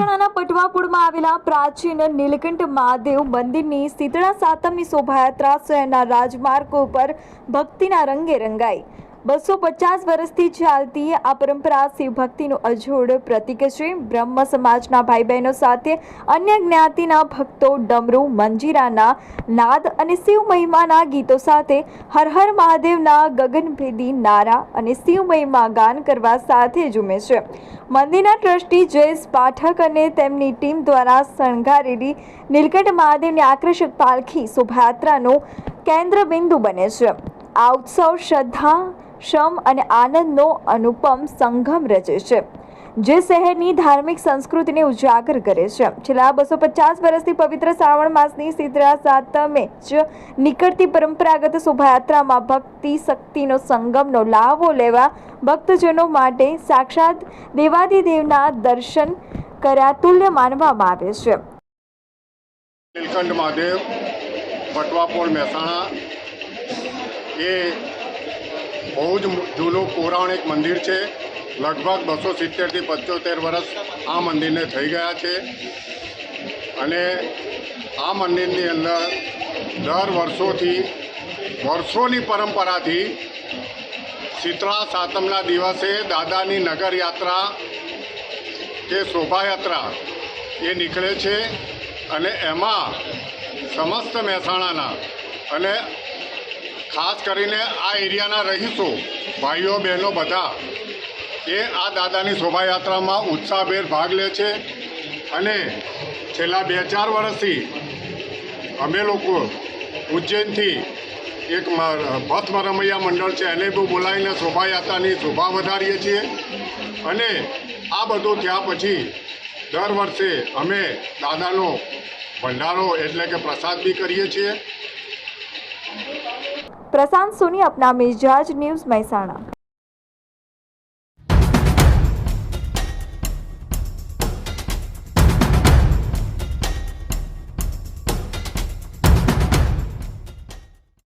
ભટવાપુરમાં આવેલા પ્રાચીન નીલકંઠ મહાદેવ મંદિરની શીતળા સાતમની શોભાયાત્રા શહેરના રાજમાર્ગો ઉપર ભક્તિના રંગે રંગાઈ. બસો પચાસ વર્ષથી ચાલતી આ પરંપરા શિવભક્તિનું અજોડ પ્રતીક છે. બ્રહ્મ સમાજના ભાઈ બહેનો સાથે અન્ય જ્ઞાતિના ભક્તો ડમરૂ, મંજીરાના નાદ અને શિવ મહિમાના ગીતો સાથે હર હર મહાદેવના ગગનભેદી નારા અને શિવ મહિમા ગાન કરવા સાથે ઝૂમે છે. મંદિરના ટ્રસ્ટી જયેશ પાઠક અને તેમની ટીમ દ્વારા શણગારેલી નીલકંઠ મહાદેવની આકર્ષક પાલખી શોભાયાત્રાનું કેન્દ્રબિંદુ બને છે. આ ઉત્સવ શ્રદ્ધા શ્રમ અને આનંદનો અનુપમ સંગમ રચે છે, જે શહેરની ધાર્મિક સંસ્કૃતિને ઉજાગર કરે છે. છેલ્લા બસો પચાસ વર્ષથી પવિત્ર શ્રાવણ માસની શીતળા સાતમે જ નીકળતી પરંપરાગત શોભાયાત્રામાં ભક્તિ શક્તિનો સંગમનો લાભો લેવા ભક્તજનો માટે સાક્ષાત દેવાદિદેવના દર્શન કર્યા તુલ્ય માનવામાં આવે છે. નીલકંઠ મહાદેવ, ભટવાપોળ મહેસાણા એ બહુ જ જૂનું પૌરાણિક મંદિર છે. લગભગ બસો સિત્તેરથી પંચોતેર વર્ષ આ મંદિરને થઈ ગયા છે. અને આ મંદિરની અંદર દર વર્ષોથી, વર્ષોની પરંપરાથી શીતળા સાતમના દિવસે દાદાની નગર યાત્રા કે શોભાયાત્રા, એ નીકળે છે. અને એમાં સમસ્ત મહેસાણાના અને ખાસ કરીને આ એરિયાના રહીશો, ભાઈઓ, બહેનો બધા, એ આ દાદાની શોભાયાત્રામાં ઉત્સાહભેર ભાગ લે છે અને છેલ્લા બે ચાર વર્ષથી અમે લોકો ઉજ્જૈનથી એક ભસ્મ રમૈયા મંડળ છે, એને બી બોલાવીને શોભાયાત્રાની શોભા વધારીએ છીએ. અને આ બધું થયા પછી દર વર્ષે અમે દાદાનો ભંડારો એટલે કે પ્રસાદ બી કરીએ છીએ. પ્રશાંત સોની અપના મિજાજ ન્યૂઝ મહેસાણા.